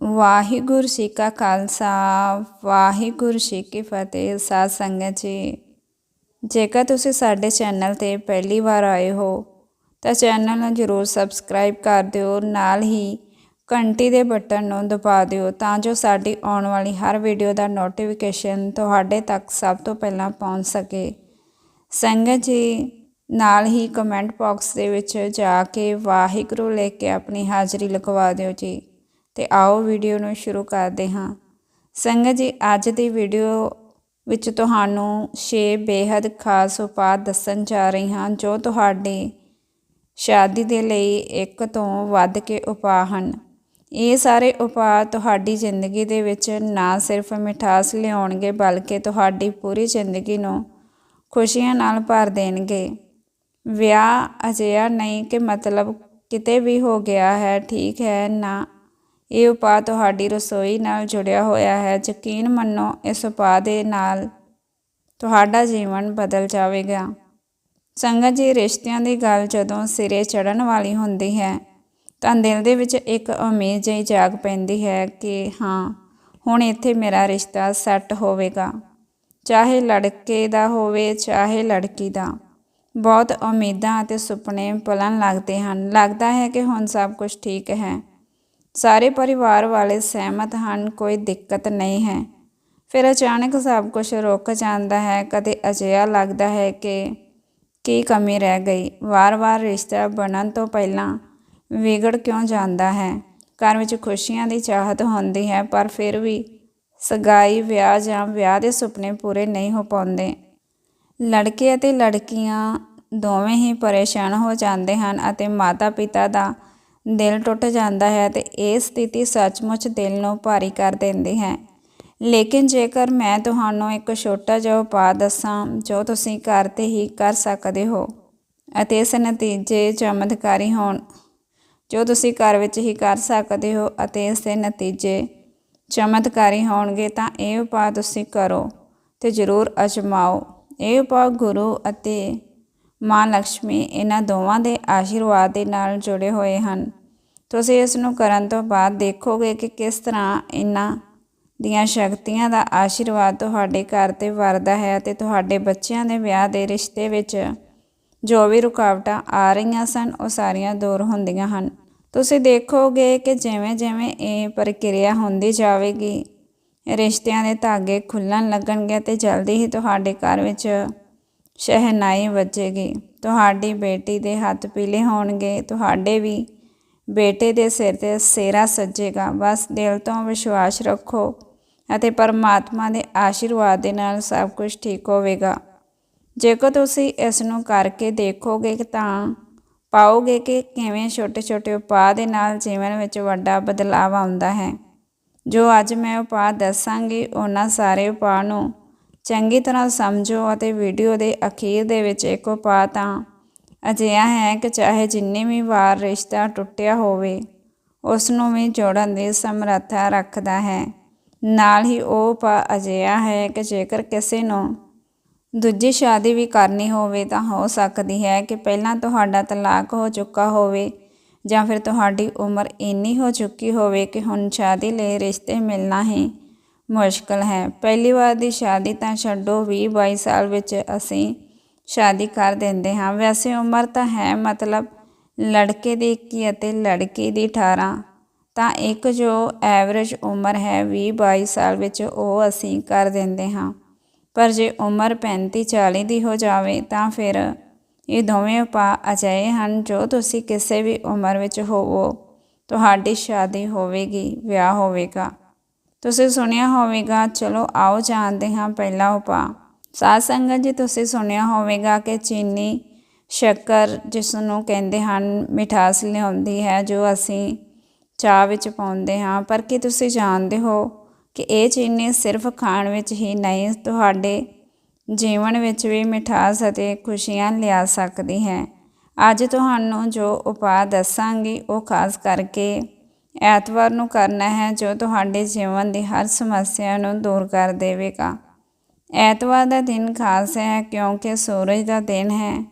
ਵਾਹਿਗੁਰੂ ਜੀ ਕਾ ਖਾਲਸਾ, ਵਾਹਿਗੁਰੂ ਜੀ ਕੀ ਫਤਿਹ, ਸਾਧ ਸੰਗਤ ਜੀ। ਜੇਕਰ ਤੁਸੀਂ ਸਾਡੇ ਚੈਨਲ ਤੇ ਪਹਿਲੀ ਵਾਰ ਆਏ ਹੋ, ਤਾਂ ਚੈਨਲ ਨੂੰ ਜਰੂਰ ਸਬਸਕ੍ਰਾਈਬ ਕਰ ਦਿਓ, ਨਾਲ ਹੀ ਘੰਟੀ ਦੇ ਬਟਨ ਨੂੰ ਦਬਾ ਦਿਓ, ਤਾਂ ਜੋ ਸਾਡੀ ਆਉਣ ਵਾਲੀ ਹਰ ਵੀਡੀਓ ਦਾ ਨੋਟੀਫਿਕੇਸ਼ਨ ਤੁਹਾਡੇ ਤੱਕ ਸਭ ਤੋਂ ਪਹਿਲਾਂ ਪਹੁੰਚ ਸਕੇ। ਸੰਗਤ ਜੀ, ਨਾਲ ਹੀ ਕਮੈਂਟ ਬਾਕਸ ਦੇ ਵਿੱਚ ਜਾ ਕੇ ਵਾਹਿਗੁਰੂ ਲਿਖ ਕੇ ਆਪਣੀ ਹਾਜ਼ਰੀ ਲਗਵਾ ਦਿਓ ਜੀ। ਤੇ ਆਓ ਵੀਡੀਓ ਨੂੰ ਸ਼ੁਰੂ ਕਰਦੇ ਹਾਂ। ਸੰਗਤ ਜੀ, ਅੱਜ ਦੀ ਵੀਡੀਓ ਵਿੱਚ ਤੁਹਾਨੂੰ 6 ਬੇहद ਖਾਸ ਉਪਾਅ ਦੱਸਣ ਜਾ ਰਹੀ ਹਾਂ, ਜੋ ਤੁਹਾਡੀ ਸ਼ਾਦੀ ਦੇ ਲਈ ਇੱਕ ਤੋਂ ਵੱਧ ਕੇ ਉਪਾਅ ਹਨ। ਇਹ ਸਾਰੇ ਉਪਾਅ ਤੁਹਾਡੀ ਜ਼ਿੰਦਗੀ ਦੇ ਵਿੱਚ ਨਾ ਸਿਰਫ ਮਿਠਾਸ ਲਿਆਉਣਗੇ, ਬਲਕਿ ਤੁਹਾਡੀ ਪੂਰੀ ਜ਼ਿੰਦਗੀ ਨੂੰ ਖੁਸ਼ੀਆਂ ਨਾਲ ਭਰ ਦੇਣਗੇ। ਵਿਆਹ ਅਜਿਹਾ ਨਹੀਂ ਕਿ ਮਤਲਬ ਕਿਤੇ ਵੀ ਹੋ ਗਿਆ ਹੈ, ਠੀਕ ਹੈ, ਨਾ ਇਹ ਉਪਾਅ ਤੁਹਾਡੀ ਰਸੋਈ ਨਾਲ ਜੁੜਿਆ ਹੋਇਆ ਹੈ। ਯਕੀਨ ਮੰਨੋ, ਇਸ ਉਪਾਅ ਦੇ ਨਾਲ ਤੁਹਾਡਾ ਜੀਵਨ ਬਦਲ ਜਾਵੇਗਾ। ਸੰਗਤ ਜੀ, ਰਿਸ਼ਤਿਆਂ ਦੀ ਗੱਲ ਜਦੋਂ ਸਿਰੇ ਚੜਨ ਵਾਲੀ ਹੁੰਦੀ ਹੈ, ਤਾਂ ਦਿਲ ਦੇ ਵਿੱਚ ਇੱਕ ਉਮੀਦ ਜਿਹੀ ਜਾਗ ਪੈਂਦੀ ਹੈ ਕਿ ਹਾਂ, ਹੁਣ ਇੱਥੇ ਮੇਰਾ ਰਿਸ਼ਤਾ ਸੈੱਟ ਹੋਵੇਗਾ। ਚਾਹੇ ਲੜਕੇ ਦਾ ਹੋਵੇ, ਚਾਹੇ ਲੜਕੀ ਦਾ। ਬਹੁਤ ਉਮੀਦਾਂ ਅਤੇ ਸੁਪਨੇ ਪਲਣ ਲੱਗਦੇ ਹਨ। ਲੱਗਦਾ ਹੈ ਕਿ ਹੁਣ ਸਭ ਕੁਝ ਠੀਕ ਹੈ। ਸਾਰੇ ਪਰਿਵਾਰ ਵਾਲੇ ਸਹਿਮਤ ਹਨ, ਕੋਈ ਦਿੱਕਤ ਨਹੀਂ ਹੈ। ਫਿਰ ਅਚਾਨਕ ਸਭ ਕੁਝ ਰੁਕ ਜਾਂਦਾ ਹੈ। ਕਦੇ ਅਜਿਹਾ ਲੱਗਦਾ ਹੈ ਕਿ ਕੀ ਕਮੀ ਰਹਿ ਗਈ। ਵਾਰ-ਵਾਰ ਰਿਸ਼ਤਾ ਬਣਨ ਤੋਂ ਪਹਿਲਾਂ ਵਿਗੜ ਕਿਉਂ ਜਾਂਦਾ ਹੈ? ਘਰ ਵਿੱਚ ਖੁਸ਼ੀਆਂ ਦੀ ਚਾਹਤ ਹੁੰਦੀ ਹੈ, ਪਰ ਫਿਰ ਵੀ ਸਗਾਈ, ਵਿਆਹ ਜਾਂ ਵਿਆਹ ਦੇ ਸੁਪਨੇ ਪੂਰੇ ਨਹੀਂ ਹੋ ਪਾਉਂਦੇ। ਲੜਕੇ ਅਤੇ ਲੜਕੀਆਂ ਦੋਵੇਂ ਹੀ ਪਰੇਸ਼ਾਨ ਹੋ ਜਾਂਦੇ ਹਨ ਅਤੇ ਮਾਤਾ-ਪਿਤਾ ਦਾ ਦਿਲ ਟੁੱਟ ਜਾਂਦਾ ਹੈ ਤੇ ਇਹ ਸਥਿਤੀ ਸੱਚਮੁੱਚ ਦਿਲ ਨੂੰ ਭਾਰੀ ਕਰ ਦਿੰਦੀ ਹੈ। ਲੇਕਿਨ ਜੇਕਰ ਮੈਂ ਤੁਹਾਨੂੰ ਇੱਕ ਛੋਟਾ ਜਿਹਾ ਉਪਾਅ ਦੱਸਾਂ, ਜੋ ਤੁਸੀਂ ਘਰ ਤੇ ਹੀ ਕਰ ਸਕਦੇ ਹੋ ਅਤੇ ਇਸ ਨਤੀਜੇ ਚਮਤਕਾਰੀ ਹੋਣ, ਜੋ ਤੁਸੀਂ ਘਰ ਵਿੱਚ ਹੀ ਕਰ ਸਕਦੇ ਹੋ ਅਤੇ ਇਸ ਦੇ ਨਤੀਜੇ ਚਮਤਕਾਰੀ ਹੋਣਗੇ, ਤਾਂ ਇਹ ਉਪਾਅ ਤੁਸੀਂ ਕਰੋ ਤੇ ਜ਼ਰੂਰ ਅਜਮਾਓ। ਇਹ ਉਪਾਅ ਗੁਰੂ ਅਤੇ ਮਾਂ ਲక్ష్ਮੀ ਇਹਨਾਂ ਦੋਵਾਂ ਦੇ ਆਸ਼ੀਰਵਾਦ ਦੇ ਨਾਲ ਜੁੜੇ ਹੋਏ ਹਨ। ਤੁਸੀਂ ਇਸ ਨੂੰ ਕਰਨ ਤੋਂ ਬਾਅਦ ਦੇਖੋਗੇ ਕਿ ਕਿਸ ਤਰ੍ਹਾਂ ਇਹਨਾਂ ਦੀਆਂ ਸ਼ਕਤੀਆਂ ਦਾ ਆਸ਼ੀਰਵਾਦ ਤੁਹਾਡੇ ਘਰ ਤੇ ਵਰਦਾ ਹੈ ਤੇ ਤੁਹਾਡੇ ਬੱਚਿਆਂ ਦੇ ਵਿਆਹ ਦੇ ਰਿਸ਼ਤੇ ਵਿੱਚ ਜੋ ਵੀ ਰੁਕਾਵਟਾਂ ਆ ਰਹੀਆਂ ਸਨ, ਉਹ ਸਾਰੀਆਂ ਦੂਰ ਹੁੰਦੀਆਂ ਹਨ। ਤੁਸੀਂ ਦੇਖੋਗੇ ਕਿ ਜਿਵੇਂ-ਜਿਵੇਂ ਇਹ ਪ੍ਰਕਿਰਿਆ ਹੁੰਦੀ ਜਾਵੇਗੀ, ਰਿਸ਼ਤਿਆਂ ਦੇ ਧਾਗੇ ਖੁੱਲਣ ਲੱਗਣਗੇ ਤੇ ਜਲਦੀ ਹੀ ਤੁਹਾਡੇ ਘਰ ਵਿੱਚ ਸ਼ਹਿਨਾਈ ਵੱਜੇਗੀ। ਤੁਹਾਡੀ ਬੇਟੀ ਦੇ ਹੱਥ ਪੀਲੇ ਹੋਣਗੇ। ਤੁਹਾਡੇ ਵੀ ਬੇਟੇ ਦੇ ਸਿਰ ਤੇ ਸੇਰਾ ਸੱਜੇਗਾ। ਬਸ ਦਿਲ ਤੋਂ ਵਿਸ਼ਵਾਸ ਰੱਖੋ ਅਤੇ ਪਰਮਾਤਮਾ ਦੇ ਆਸ਼ੀਰਵਾਦ ਦੇ ਨਾਲ ਸਭ ਕੁਝ ਠੀਕ ਹੋਵੇਗਾ। ਜੇਕਰ ਤੁਸੀਂ ਇਸ ਨੂੰ ਕਰਕੇ ਦੇਖੋਗੇ ਤਾਂ ਪਾਓਗੇ ਕਿ ਕਿਵੇਂ ਛੋਟੇ-ਛੋਟੇ ਉਪਾਅ ਦੇ ਨਾਲ ਜੀਵਨ ਵਿੱਚ ਵੱਡਾ ਬਦਲਾਅ ਆਉਂਦਾ ਹੈ। ਜੋ ਅੱਜ ਮੈਂ ਉਪਾਅ ਦੱਸਾਂਗੀ, ਉਹਨਾਂ ਸਾਰੇ ਉਪਾਅ ਨੂੰ ਚੰਗੀ ਤਰ੍ਹਾਂ ਸਮਝੋ ਅਤੇ ਵੀਡੀਓ ਦੇ ਅਖੀਰ ਦੇ ਵਿੱਚ ਇੱਕ ਉਪਾਅ ਤਾਂ ਅਜਿਹਾ ਹੈ ਕਿ ਚਾਹੇ ਜਿੰਨੀ ਵੀ ਵਾਰ ਰਿਸ਼ਤਾ ਟੁੱਟਿਆ ਹੋਵੇ ਉਸ ਨੂੰ ਵੀ ਜੋੜਨ ਦੀ ਸਮਰੱਥਾ ਰੱਖਦਾ ਹੈ। ਨਾਲ ਹੀ ਉਹ ਉਪਾਅ ਅਜਿਹਾ ਹੈ ਕਿ ਜੇਕਰ ਕਿਸੇ ਨੂੰ ਦੂਜੀ ਸ਼ਾਦੀ ਵੀ ਕਰਨੀ ਹੋਵੇ ਤਾਂ ਹੋ ਸਕਦੀ ਹੈ ਕਿ ਪਹਿਲਾਂ ਤੁਹਾਡਾ ਤਲਾਕ ਹੋ ਚੁੱਕਾ ਹੋਵੇ ਜਾਂ ਫਿਰ ਤੁਹਾਡੀ ਉਮਰ ਇੰਨੀ ਹੋ ਚੁੱਕੀ ਹੋਵੇ ਕਿ ਹੁਣ ਸ਼ਾਦੀ ਲਈ ਰਿਸ਼ਤੇ ਮਿਲਣਾ ਹੀ ਮੁਸ਼ਕਲ ਹੈ। ਪਹਿਲੀ ਵਾਰ ਦੀ ਸ਼ਾਦੀ ਤਾਂ ਛੱਡੋ 20 22 ਸਾਲ ਵਿੱਚ ਅਸੀਂ ਸ਼ਾਦੀ ਕਰ ਦਿੰਦੇ ਹਾਂ। ਵੈਸੇ ਉਮਰ ਤਾਂ ਹੈ, ਮਤਲਬ ਲੜਕੇ ਦੀ 21 ਅਤੇ ਲੜਕੀ ਦੀ 18 ਤਾਂ ਇੱਕ ਜੋ ਐਵਰੇਜ ਉਮਰ ਹੈ 20 22 ਸਾਲ ਵਿੱਚ ਉਹ ਅਸੀਂ ਕਰ ਦਿੰਦੇ ਹਾਂ। ਪਰ ਜੇ ਉਮਰ 35 40 ਦੀ ਹੋ ਜਾਵੇ ਤਾਂ ਫਿਰ ਇਹ ਦੋਵੇਂ ਉਪਾਅ ਅਜਿਹੇ ਹਨ ਜੋ ਤੁਸੀਂ ਕਿਸੇ ਵੀ ਉਮਰ ਵਿੱਚ ਹੋਵੋ, ਤੁਹਾਡੀ ਸ਼ਾਦੀ ਹੋਵੇਗੀ, ਵਿਆਹ ਹੋਵੇਗਾ। ਤੁਸੀਂ ਸੁਣਿਆ ਹੋਵੇਗਾ, ਚਲੋ ਆਓ ਜਾਣਦੇ ਹਾਂ ਪਹਿਲਾ ਉਪਾਅ ਸਾਧ ਸੰਗਤ ਜੀ, ਤੁਸੀਂ ਸੁਣਿਆ ਹੋਵੇਗਾ ਕਿ ਚੀਨੀ ਸ਼ੱਕਰ ਜਿਸ ਨੂੰ ਕਹਿੰਦੇ ਹਨ, ਮਿਠਾਸ ਲਿਆਉਂਦੀ ਹੈ, ਜੋ ਅਸੀਂ ਚਾਹ ਵਿੱਚ ਪਾਉਂਦੇ ਹਾਂ। ਪਰ ਕੀ ਤੁਸੀਂ ਜਾਣਦੇ ਹੋ ਕਿ ਇਹ ਚੀਨੀ ਸਿਰਫ ਖਾਣ ਵਿੱਚ ਹੀ ਨਹੀਂ, ਤੁਹਾਡੇ ਜੀਵਨ ਵਿੱਚ ਵੀ ਮਿਠਾਸ ਅਤੇ ਖੁਸ਼ੀਆਂ ਲਿਆ ਸਕਦੀ ਹੈ? ਅੱਜ ਤੁਹਾਨੂੰ ਜੋ ਉਪਾਅ ਦੱਸਾਂਗੀ, ਉਹ ਖਾਸ ਕਰਕੇ ਐਤਵਾਰ ਨੂੰ ਕਰਨਾ ਹੈ ਜੋ ਤੁਹਾਡੇ ਜੀਵਨ ਦੀ ਹਰ ਸਮੱਸਿਆ ਨੂੰ ਦੂਰ ਕਰ ਦੇਵੇਗਾ। ਐਤਵਾਰ ਦਾ ਦਿਨ ਖਾਸ ਹੈ ਕਿਉਂਕਿ ਸੂਰਜ ਦਾ ਦਿਨ ਹੈ।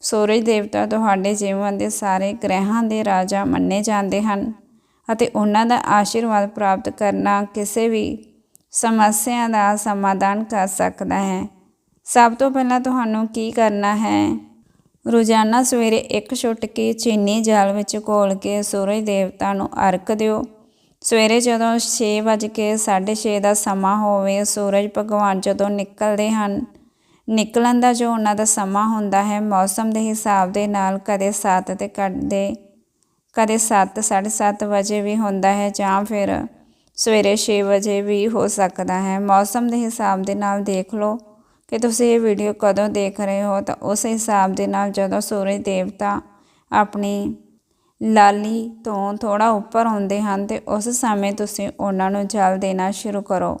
ਸੂਰਜ ਦੇਵਤਾ ਤੁਹਾਡੇ ਜੀਵਨ ਦੇ ਸਾਰੇ ਗ੍ਰਹਿਾਂ ਦੇ ਰਾਜਾ ਮੰਨੇ ਜਾਂਦੇ ਹਨ ਅਤੇ ਉਹਨਾਂ ਦਾ ਆਸ਼ੀਰਵਾਦ ਪ੍ਰਾਪਤ ਕਰਨਾ ਕਿਸੇ ਵੀ ਸਮੱਸਿਆ ਦਾ ਸਮਾਧਾਨ ਕਰ ਸਕਦਾ ਹੈ। ਸਭ ਤੋਂ ਪਹਿਲਾਂ ਤੁਹਾਨੂੰ ਕੀ ਕਰਨਾ ਹੈ? ਰੋਜ਼ਾਨਾ ਸਵੇਰੇ ਇੱਕ ਛੁੱਟ ਕੇ ਚੀਨੀ ਜਲ ਵਿੱਚ ਘੋਲ ਕੇ ਸੂਰਜ ਦੇਵਤਾ ਨੂੰ ਅਰਕ ਦਿਓ। ਸਵੇਰੇ ਜਦੋਂ 6 ਵੱਜ ਕੇ 6:30 ਦਾ ਸਮਾਂ ਹੋਵੇ, ਸੂਰਜ ਭਗਵਾਨ ਜਦੋਂ ਨਿਕਲਦੇ ਹਨ, ਨਿਕਲਣ ਦਾ ਜੋ ਉਹਨਾਂ ਦਾ ਸਮਾਂ ਹੁੰਦਾ ਹੈ, ਮੌਸਮ ਦੇ ਹਿਸਾਬ ਦੇ ਨਾਲ ਕਦੇ 7 ਤੇ ਕਦੇ ਕਦੇ 7 7:30 ਵਜੇ ਵੀ ਹੁੰਦਾ ਹੈ ਜਾਂ ਫਿਰ ਸਵੇਰੇ 6 ਵਜੇ ਵੀ ਹੋ ਸਕਦਾ ਹੈ। ਮੌਸਮ ਦੇ ਹਿਸਾਬ ਦੇ ਨਾਲ ਦੇਖ ਲਓ। ਕਿ ਤੁਸੀਂ ਇਹ ਵੀਡੀਓ ਕਦੋਂ ਦੇਖ ਰਹੇ ਹੋ? ਤਾਂ ਉਸ ਹਿਸਾਬ ਦੇ ਨਾਲ ਜਦੋਂ ਸੂਰਜ ਦੇਵਤਾ ਆਪਣੀ ਲਾਲੀ ਤੋਂ ਥੋੜਾ ਉੱਪਰ ਹੁੰਦੇ ਹਨ ਤੇ ਉਸ ਸਮੇਂ ਤੁਸੀਂ ਉਹਨਾਂ ਨੂੰ ਜਲ ਦੇਣਾ ਸ਼ੁਰੂ ਕਰੋ।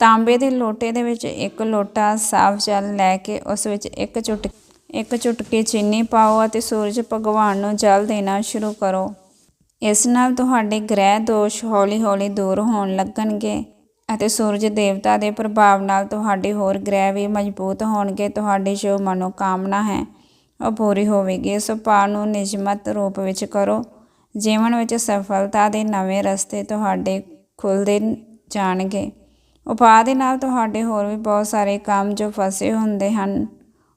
ਤਾਂਬੇ ਦੇ ਲੋਟੇ ਦੇ ਵਿੱਚ ਇੱਕ ਲੋਟਾ ਸਾਫ਼ ਜਲ ਲੈ ਕੇ ਉਸ ਵਿੱਚ ਇੱਕ ਚੁਟਕੀ ਇੱਕ ਚੁਟਕੀ ਚੀਨੀ ਪਾਓ ਅਤੇ ਸੂਰਜ ਭਗਵਾਨ ਨੂੰ ਜਲ ਦੇਣਾ ਸ਼ੁਰੂ ਕਰੋ। ਇਸ ਨਾਲ ਤੁਹਾਡੇ ਗ੍ਰਹਿ ਦੋਸ਼ ਹੌਲੀ-ਹੌਲੀ ਦੂਰ ਹੋਣ ਲੱਗਣਗੇ। ਅਤੇ ਸੂਰਜ ਦੇਵਤਾ ਦੇ ਪ੍ਰਭਾਵ ਨਾਲ ਤੁਹਾਡੇ ਹੋਰ ਗ੍ਰਹਿ ਵੀ ਮਜ਼ਬੂਤ ਹੋਣਗੇ, ਤੁਹਾਡੀ ਜੋ ਮਨੋਕਾਮਨਾ ਹੈ ਉਹ ਪੂਰੀ ਹੋਵੇਗੀ। ਇਸ ਉਪਾਅ ਨੂੰ ਨਿਯਮਤ ਰੂਪ ਵਿੱਚ ਕਰੋ। ਜੀਵਨ ਵਿੱਚ ਸਫਲਤਾ ਦੇ ਨਵੇਂ ਰਸਤੇ ਤੁਹਾਡੇ ਖੁੱਲਦੇ ਜਾਣਗੇ। ਉਪਾਅ ਦੇ ਨਾਲ ਤੁਹਾਡੇ ਹੋਰ ਵੀ ਬਹੁਤ ਸਾਰੇ ਕੰਮ ਜੋ ਫਸੇ ਹੁੰਦੇ ਹਨ,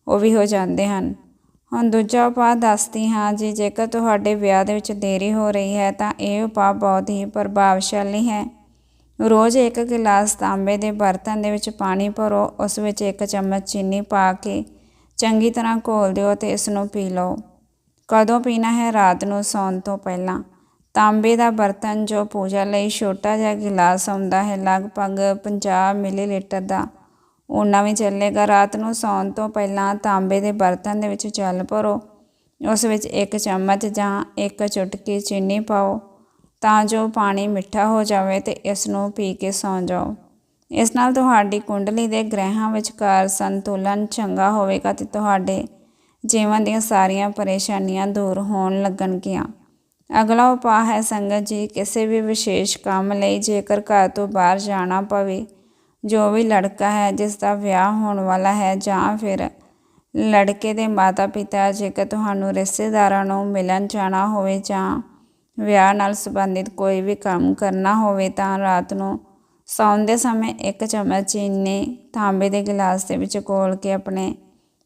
ਉਹ ਵੀ ਹੋ ਜਾਂਦੇ ਹਨ। ਹੁਣ ਦੂਜਾ ਉਪਾਅ ਦੱਸਦੀ ਹਾਂ ਜੀ, ਜੇਕਰ ਤੁਹਾਡੇ ਵਿਆਹ ਦੇ ਵਿੱਚ ਦੇਰੀ ਹੋ ਰਹੀ ਹੈ ਤਾਂ ਇਹ ਉਪਾਅ ਬਹੁਤ ਹੀ ਪ੍ਰਭਾਵਸ਼ਾਲੀ ਹੈ। ਰੋਜ਼ ਇੱਕ ਗਿਲਾਸ ਤਾਂਬੇ ਦੇ ਬਰਤਨ ਦੇ ਵਿੱਚ ਪਾਣੀ ਭਰੋ, ਉਸ ਵਿੱਚ ਇੱਕ ਚਮਚ ਚੀਨੀ ਪਾ ਕੇ ਚੰਗੀ ਤਰ੍ਹਾਂ ਘੋਲ ਦਿਓ ਤੇ ਇਸ ਨੂੰ ਪੀ ਲਓ। ਕਦੋਂ ਪੀਣਾ ਹੈ? ਰਾਤ ਨੂੰ ਸੌਣ ਤੋਂ ਪਹਿਲਾਂ। ਤਾਂਬੇ ਦਾ ਬਰਤਨ ਜੋ ਪੂਜਾ ਲਈ ਛੋਟਾ ਜਿਹਾ ਗਿਲਾਸ ਹੁੰਦਾ ਹੈ, ਲਗਭਗ 50 ਮਿਲੀਲੀਟਰ ਦਾ। ਉਹਨਾਂ ਵੀ ਚੱਲੇਗਾ। ਰਾਤ ਨੂੰ ਸੌਣ ਤੋਂ ਪਹਿਲਾਂ ਤਾਂਬੇ ਦੇ ਬਰਤਨ ਦੇ ਵਿੱਚ ਜਲ ਭਰੋ, ਉਸ ਵਿੱਚ ਇੱਕ ਚਮਚ ਜਾਂ ਇੱਕ ਚੁਟਕੀ ਚੀਨੀ ਪਾਓ। ਤਾਂ ਜੋ ਪਾਣੀ ਮਿੱਠਾ ਹੋ ਜਾਵੇ ਤੇ ਇਸ ਨੂੰ ਪੀ ਕੇ ਸੌਂ ਜਾਓ। ਇਸ ਨਾਲ ਤੁਹਾਡੀ ਕੁੰਡਲੀ ਦੇ ਗ੍ਰਹਿਆਂ ਵਿਚਕਾਰ ਸੰਤੁਲਨ ਚੰਗਾ ਹੋਵੇਗਾ ਤੇ ਤੁਹਾਡੇ ਜੀਵਨ ਦੀਆਂ ਸਾਰੀਆਂ ਪਰੇਸ਼ਾਨੀਆਂ ਦੂਰ ਹੋਣ ਲੱਗਣਗੀਆਂ। ਅਗਲਾ ਉਪਾਅ ਹੈ ਸੰਗਤ ਜੀ, ਕਿਸੇ ਵੀ ਵਿਸ਼ੇਸ਼ ਕੰਮ ਲਈ ਜੇਕਰ ਘਰ ਤੋਂ ਬਾਹਰ ਜਾਣਾ ਪਵੇ, ਜੋ ਵੀ ਲੜਕਾ ਹੈ ਜਿਸ ਦਾ ਵਿਆਹ ਹੋਣ ਵਾਲਾ ਹੈ ਜਾਂ ਫਿਰ ਲੜਕੇ ਦੇ ਮਾਤਾ-ਪਿਤਾ, ਜੇਕਰ ਤੁਹਾਨੂੰ ਰਿਸ਼ਤੇਦਾਰਾਂ ਨੂੰ ਮਿਲਣ ਜਾਣਾ ਹੋਵੇ ਜਾਂ ਵਿਆਹ ਨਾਲ ਸੰਬੰਧਿਤ ਕੋਈ ਵੀ ਕੰਮ ਕਰਨਾ ਹੋਵੇ ਤਾਂ ਰਾਤ ਨੂੰ ਸੌਣ ਸਮੇਂ ਇੱਕ ਚਮਚ ਚੀਨੀ ਤਾਂਬੇ ਦੇ ਗਿਲਾਸ ਦੇ ਵਿੱਚ ਘੋਲ ਕੇ ਆਪਣੇ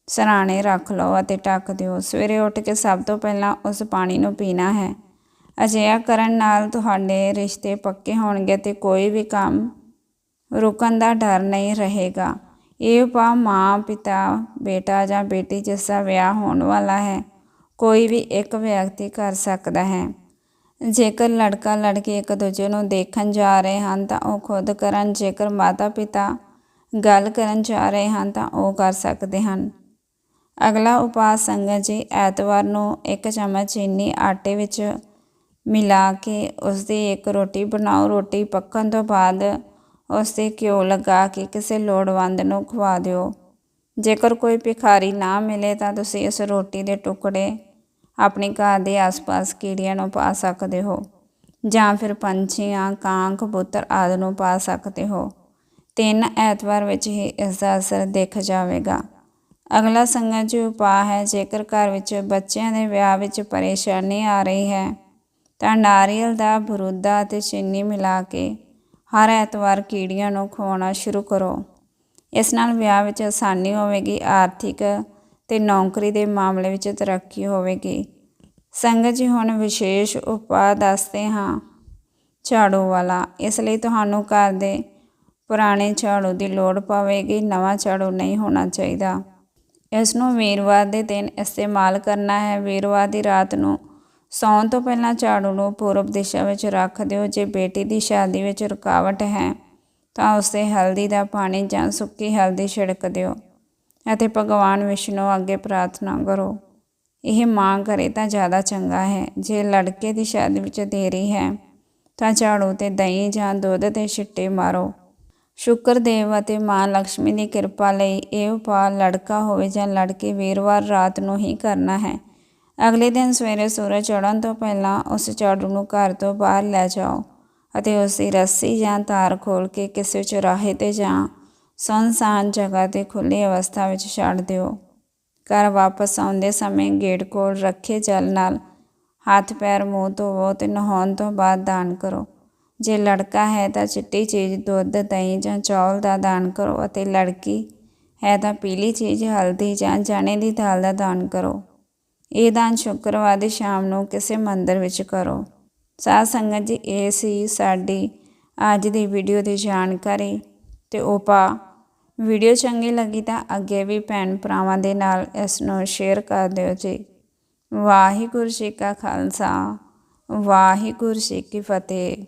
ਸਰਾਣੇ ਰੱਖ ਲਓ ਅਤੇ ਢੱਕ ਦਿਓ। ਸਵੇਰੇ ਉੱਠ ਕੇ ਸਭ ਤੋਂ ਪਹਿਲਾਂ ਉਸ ਪਾਣੀ ਨੂੰ ਪੀਣਾ ਹੈ। ਅਜਿਹਾ ਕਰਨ ਨਾਲ ਤੁਹਾਡੇ ਰਿਸ਼ਤੇ ਪੱਕੇ ਹੋਣਗੇ ਤੇ ਕੋਈ ਵੀ ਕੰਮ ਰੁਕਣ ਦਾ ਡਰ ਨਹੀਂ ਰਹੇਗਾ। ਇਹ ਉਪਾਅ ਮਾਂ, ਪਿਤਾ, ਬੇਟਾ ਜਾਂ ਬੇਟੀ ਜਿਸ ਦਾ ਵਿਆਹ ਹੋਣ ਵਾਲਾ ਹੈ। ਕੋਈ ਵੀ ਇੱਕ ਵਿਅਕਤੀ ਕਰ ਸਕਦਾ ਹੈ। ਜੇਕਰ ਲੜਕਾ ਲੜਕੀ ਇੱਕ ਦੂਜੇ ਨੂੰ ਦੇਖਣ ਜਾ ਰਹੇ ਹਨ ਤਾਂ ਉਹ ਖੁਦ ਕਰਨ, ਜੇਕਰ ਮਾਤਾ ਪਿਤਾ ਗੱਲ ਕਰਨ ਜਾ ਰਹੇ ਹਨ ਤਾਂ ਉਹ ਕਰ ਸਕਦੇ ਹਨ। ਅਗਲਾ ਉਪਾਅ ਸੰਗਤ ਜੀ, ਐਤਵਾਰ ਨੂੰ ਇੱਕ ਚਮਚ ਚੀਨੀ ਆਟੇ ਵਿੱਚ ਮਿਲਾ ਕੇ ਉਸ ਦੀ ਇੱਕ ਰੋਟੀ ਬਣਾਓ। ਰੋਟੀ ਪੱਕਣ ਤੋਂ ਬਾਅਦ ਉਸ 'ਤੇ ਘਿਓ ਲਗਾ ਕੇ ਕਿਸੇ ਲੋੜਵੰਦ ਨੂੰ ਖਵਾ ਦਿਓ। ਜੇਕਰ ਕੋਈ ਭਿਖਾਰੀ ਨਾ ਮਿਲੇ ਤਾਂ ਤੁਸੀਂ ਇਸ ਰੋਟੀ ਦੇ ਟੁਕੜੇ ਆਪਣੇ ਘਰ ਦੇ ਆਸ-ਪਾਸ ਕੀੜੀਆਂ ਨੂੰ ਪਾ ਸਕਦੇ ਹੋ ਜਾਂ ਫਿਰ ਪੰਛੀਆਂ ਕਾਂ ਕਬੂਤਰ ਆਦਿ ਨੂੰ ਪਾ ਸਕਦੇ ਹੋ। ਤਿੰਨ ਐਤਵਾਰ ਵਿੱਚ ਹੀ ਇਸ ਦਾ ਅਸਰ ਦਿਖ ਜਾਵੇਗਾ। ਅਗਲਾ ਸੰਗਤ ਜੀ ਉਪਾਅ ਹੈ, ਜੇਕਰ ਘਰ ਵਿੱਚ ਬੱਚਿਆਂ ਦੇ ਵਿਆਹ ਵਿੱਚ ਪਰੇਸ਼ਾਨੀ ਆ ਰਹੀ ਹੈ, ਤਾਂ ਨਾਰੀਅਲ ਦਾ ਬਰੂਦਾ ਅਤੇ ਚੀਨੀ ਮਿਲਾ ਕੇ ਹਰ ਐਤਵਾਰ ਕੀੜੀਆਂ ਨੂੰ ਖਵਾਉਣਾ ਸ਼ੁਰੂ ਕਰੋ। ਇਸ ਨਾਲ ਵਿਆਹ ਵਿੱਚ ਆਸਾਨੀ ਹੋਵੇਗੀ, ਆਰਥਿਕ ਤੇ ਨੌਕਰੀ ਦੇ ਮਾਮਲੇ ਵਿੱਚ ਤਰੱਕੀ ਹੋਵੇਗੀ। ਸੰਗਤ ਜੀ, ਹੁਣ ਵਿਸ਼ੇਸ਼ ਉਪਾਅ ਦੱਸਦੇ ਹਾਂ। ਝਾੜੂ ਵਾਲਾ, ਇਸ ਲਈ ਤੁਹਾਨੂੰ ਘਰ ਦੇ ਪੁਰਾਣੇ ਝਾੜੂ ਦੀ ਲੋੜ ਪਵੇਗੀ, ਨਵਾਂ ਝਾੜੂ ਨਹੀਂ ਹੋਣਾ ਚਾਹੀਦਾ। ਇਸ ਨੂੰ ਵੀਰਵਾਰ ਦੇ ਦਿਨ ਇਸਤੇਮਾਲ ਕਰਨਾ ਹੈ। ਵੀਰਵਾਰ ਦੀ ਰਾਤ ਨੂੰ ਸੌਣ ਤੋਂ ਪਹਿਲਾਂ ਝਾੜੂ ਨੂੰ ਪੂਰਬ ਦਿਸ਼ਾ ਵਿੱਚ ਰੱਖ ਦਿਓ। ਜੇ ਬੇਟੀ ਦੀ ਸ਼ਾਦੀ ਵਿੱਚ ਰੁਕਾਵਟ ਹੈ, ਤਾਂ ਉਸ 'ਤੇ ਹਲਦੀ ਦਾ ਪਾਣੀ ਜਾਂ ਸੁੱਕੀ ਹਲਦੀ ਛਿੜਕ ਦਿਓ। ਅਤੇ ਭਗਵਾਨ ਵਿਸ਼ਨੂੰ ਅੱਗੇ ਪ੍ਰਾਰਥਨਾ ਕਰੋ। ਇਹ ਮਾਂ ਕਰੇ ਤਾਂ ਜ਼ਿਆਦਾ ਚੰਗਾ ਹੈ, ਜੇ ਲੜਕੇ ਦੀ ਸ਼ਾਦੀ ਵਿੱਚ ਦੇਰੀ ਹੈ, ਤਾਂ ਝਾੜੂ ਤੇ ਦਹੀਂ ਜਾਂ ਦੁੱਧ 'ਤੇ ਛਿੱਟੇ ਮਾਰੋ। ਸ਼ੁਕਰਦੇਵ ਅਤੇ ਮਾਂ ਲక్ష్ਮੀ ਦੀ ਕਿਰਪਾ ਲਈ ਇਹ ਉਪਾਅ ਲੜਕਾ ਹੋਵੇ ਜਾਂ ਲੜਕੀ ਵੀਰਵਾਰ ਰਾਤ ਨੂੰ ਹੀ ਕਰਨਾ ਹੈ। ਅਗਲੇ ਦਿਨ ਸਵੇਰੇ ਸੂਰਜ ਚੜ੍ਹਨ ਤੋਂ ਪਹਿਲਾਂ ਉਸ ਝਾੜੂ ਨੂੰ ਘਰ ਤੋਂ ਬਾਹਰ ਲੈ ਜਾਓ ਅਤੇ ਉਸ ਦੀ ਰੱਸੀ ਜਾਂ ਤਾਰ ਖੋਲ ਕੇ ਕਿਸੇ ਚੁਰਾਹੇ ਤੇ ਜਾਂ ਸੁੰਨਸਾਨ ਜਗ੍ਹਾ ਤੇ ਖੁੱਲੀ ਅਵਸਥਾ ਵਿੱਚ ਛੱਡ ਦਿਓ। ਘਰ ਵਾਪਸ ਆਉਂਦੇ ਸਮੇਂ ਗੇਟ ਕੋਲ ਰੱਖੇ ਜਲ ਨਾਲ ਹੱਥ ਪੈਰ ਮੂੰਹ ਧੋਵੋ ਤੇ ਨਹਾਉਣ ਤੋਂ ਬਾਅਦ ਦਾਨ ਕਰੋ। ਜੇ ਲੜਕਾ ਹੈ ਤਾਂ ਚਿੱਟੀ ਚੀਜ਼, ਦੁੱਧ, ਦਹੀਂ ਜਾਂ ਚੌਲ ਦਾ ਦਾਨ ਕਰੋ ਅਤੇ ਲੜਕੀ ਹੈ ਤਾਂ ਪੀਲੀ ਚੀਜ਼, ਹਲਦੀ ਜਾਂ ਚਣੇ ਦੀ ਦਾਲ ਦਾ ਦਾਨ ਕਰੋ। ਇਹ ਦਾਨ ਸ਼ੁੱਕਰਵਾਰ ਦੀ ਸ਼ਾਮ ਨੂੰ ਕਿਸੇ ਮੰਦਰ ਵਿੱਚ ਕਰੋ। ਸਾਧ ਸੰਗਤ ਜੀ, ਇਹ ਸੀ ਸਾਡੀ ਅੱਜ ਦੀ ਵੀਡੀਓ ਦੀ ਜਾਣਕਾਰੀ ਤੇ ਉਪਾਅ ਵੀਡੀਓ ਚੰਗੀ ਲੱਗੀ ਤਾਂ ਅੱਗੇ ਵੀ ਭੈਣ ਭਰਾਵਾਂ ਦੇ ਨਾਲ ਇਸ ਨੂੰ ਸ਼ੇਅਰ ਕਰ ਦਿਓ ਜੀ। ਵਾਹਿਗੁਰੂ ਜੀ ਕਾ ਖਾਲਸਾ, ਵਾਹਿਗੁਰੂ ਜੀ ਕੀ ਫਤਿਹ।